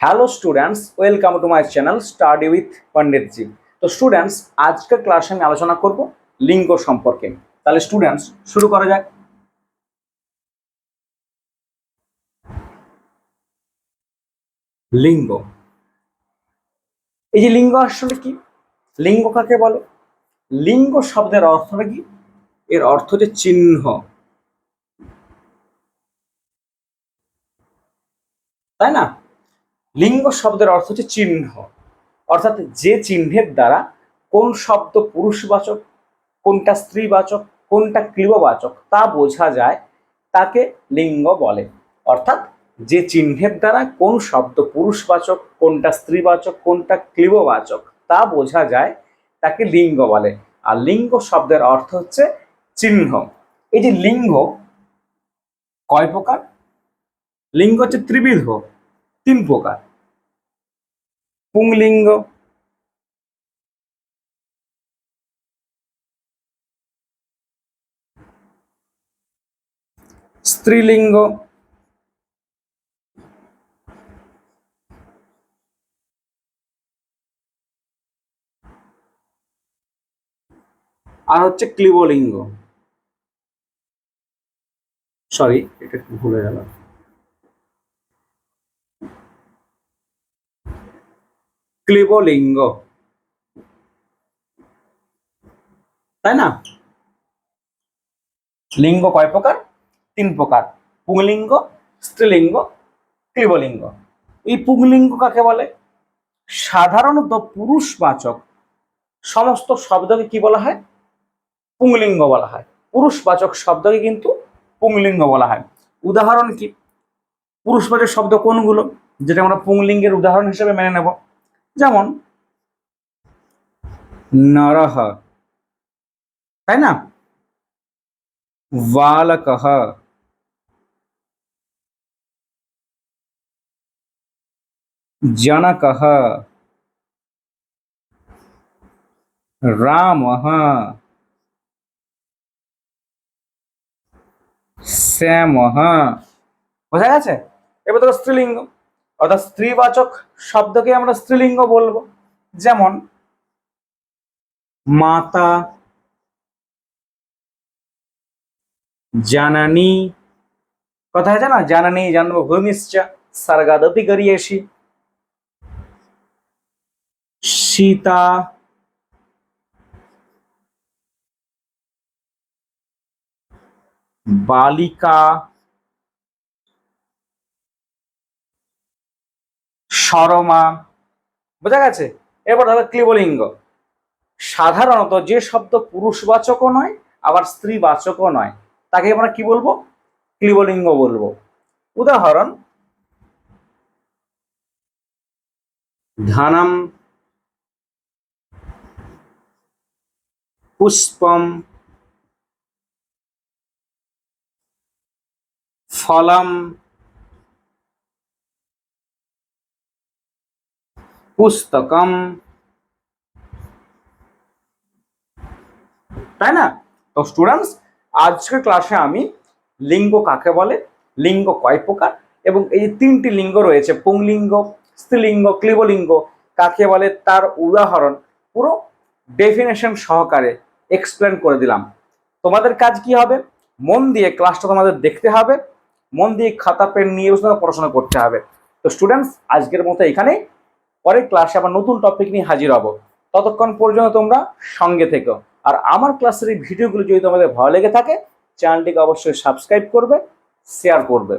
Hello students welcome to my channel study with Panditji তো students আজকের ক্লাসে আমি আলোচনা করব লিঙ্গ সম্পর্কে তাহলে স্টুডেন্টস শুরু করা যাক। লিঙ্গ। এই যে লিঙ্গ আসলে কি? লিঙ্গ কাকে বলে? লিঙ্গ শব্দের অর্থটা কি? এর অর্থ যে চিহ্ন। তাই না? লিঙ্গ শব্দের অর্থ হচ্ছে চিহ্ন। অর্থাৎ যে চিহ্নের দ্বারা কোন শব্দ পুরুষবাচক, কোনটা স্ত্রীবাচক, কোনটা ক্লিববাচক তা বোঝা যায়, তাকে লিঙ্গ বলে। অর্থাৎ যে চিহ্নের দ্বারা কোন শব্দ পুরুষবাচক, কোনটা স্ত্রীবাচক, কোনটা ক্লিববাচক তা বোঝা যায়, তাকে লিঙ্গ বলে। আর লিঙ্গ শব্দের অর্থ হচ্ছে চিহ্ন। এই যে লিঙ্গ কয় প্রকার? লিঙ্গ হচ্ছে ত্রিবিধ, তিন প্রকার। পুংলিঙ্গ। স্ত্রীলিঙ্গ। আর হচ্ছে ক্লিবলিঙ্গ। সরি এটা ভুলে গেল ক্লিবলিঙ্গ। তাই না? লিঙ্গ কয় প্রকার? তিন প্রকার। পুংলিঙ্গ, স্ত্রীলিঙ্গ, ক্লিবলিঙ্গ। এই পুংলিঙ্গ কাকে বলে? সাধারণত পুরুষবাচক। সমস্ত শব্দকে কি বলা হয়? পুংলিঙ্গ বলা হয়। পুরুষবাচক শব্দকে কিন্তু পুংলিঙ্গ বলা হয়। উদাহরণ কি? পুরুষবাচক শব্দ কোনগুলো? যেটা আমরা পুংলিঙ্গের উদাহরণ হিসেবে মেনে নেব। যেমন নরহ তাই না? বালকহ জনকহ রামহ শ্যামহ বোঝা গেছে? এবার ধরো স্ত্রীলিঙ্গ। অর্থাৎ স্ত্রীবাচক শব্দকে আমরা স্ত্রীলিঙ্গ বলব। যেমন, মাতা, জানানি। কথা আছে না? জানানি জন্মভূমিশ্চ স্বর্গাদপি গরিয়েছি সীতা, বালিকা সরমা, বোঝা গেছে? এবার হবে ক্লিবলিঙ্গ। সাধারণত যে শব্দ পুরুষবাচকও নয়, আবার স্ত্রীবাচকও নয়, তাকে আমরা কি বলব? ক্লিবলিঙ্গ বলব। উদাহরণ, ধানম, পুষ্পম, ফলম পুস্তকম। তাই না? তো স্টুডেন্টস আজকের ক্লাসে আমি লিঙ্গ কাকে বলে? লিঙ্গ কয় প্রকার? এবং এই তিনটি লিঙ্গ রয়েছে, পুংলিঙ্গ, স্ত্রীলিঙ্গ, ক্লিবলিঙ্গ, কাকে বলে? তার উদাহরণ পুরো ডেফিনেশন সহকারে এক্সপ্লেন করে দিলাম। তোমাদের কাজ কি হবে? মন দিয়ে ক্লাসটা তোমাদের দেখতে হবে, মন দিয়ে খাতা, পেন নিয়ে পড়াশোনা করতে হবে। তো স্টুডেন্টস আজকের মতো এখানে পরের ক্লাসে আবার নতুন টপিক নিয়ে হাজির হব। ততক্ষণ পর্যন্ত তোমরা সঙ্গে থেকো। আর আমার ক্লাসের এই ভিডিওগুলো যদি তোমাদের ভালো লেগে থাকে চ্যানেলটিকে অবশ্যই সাবস্ক্রাইব করবে শেয়ার করবে।